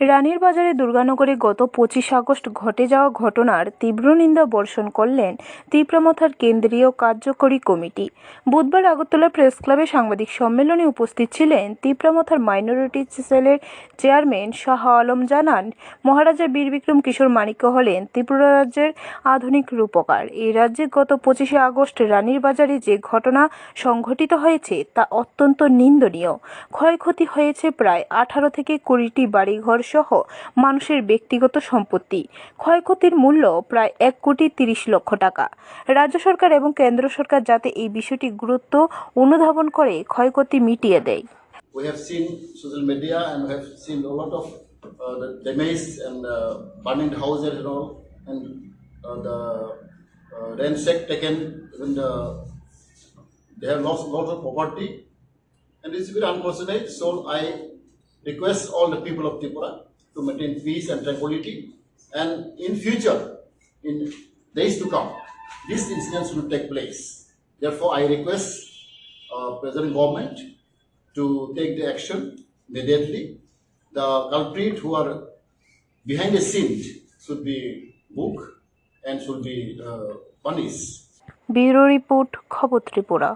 রানীর বাজারে দুর্গানগরে গত পঁচিশ আগস্ট ঘটে যাওয়া ঘটনার তীব্র নিন্দা বর্ষণ করলেন তীব্রমথার কেন্দ্রীয় কার্যকরী কমিটি। বুধবার আগরতলা প্রেস ক্লাবে সাংবাদিক সম্মেলনে উপস্থিত ছিলেন তীব্রমথার মাইনরিটি সেলের চেয়ারম্যান শাহ আলম জানান, মহারাজা বীর বিক্রম কিশোর মাণিক্য হলেন ত্রিপুরা রাজ্যের আধুনিক রূপকার। এই রাজ্যে গত পঁচিশে আগস্ট রানীর বাজারে যে ঘটনা সংঘটিত হয়েছে তা অত্যন্ত নিন্দনীয়। ক্ষয়ক্ষতি হয়েছে প্রায় আঠারো থেকে কুড়িটি বাড়িঘর সহ মানুষের ব্যক্তিগত সম্পত্তি ক্ষয়ক্ষতির মূল্য প্রায় এক কোটি তিরিশ লক্ষ টাকা রাজ্য সরকার এবং কেন্দ্র সরকার যাতে এই বিষয়টি গুরুত্ব অনুধাবন করে ক্ষয়ক্ষতি মিটিয়ে দেয় We have seen social media and we have seen a lot of uh, the damage and uh, burning houses and all, and uh, the uh, ransack taken, even the they have lost lots of property, and it's very unfortunate. So I request all the people of Tripura to maintain peace and tranquility, and in future, in days to come, these incidents will take place. Therefore, I request uh, present government to take the action immediately. The culprit who are behind the scene should be booked and should be uh, punished. Bureau report খবর ত্রিপুরা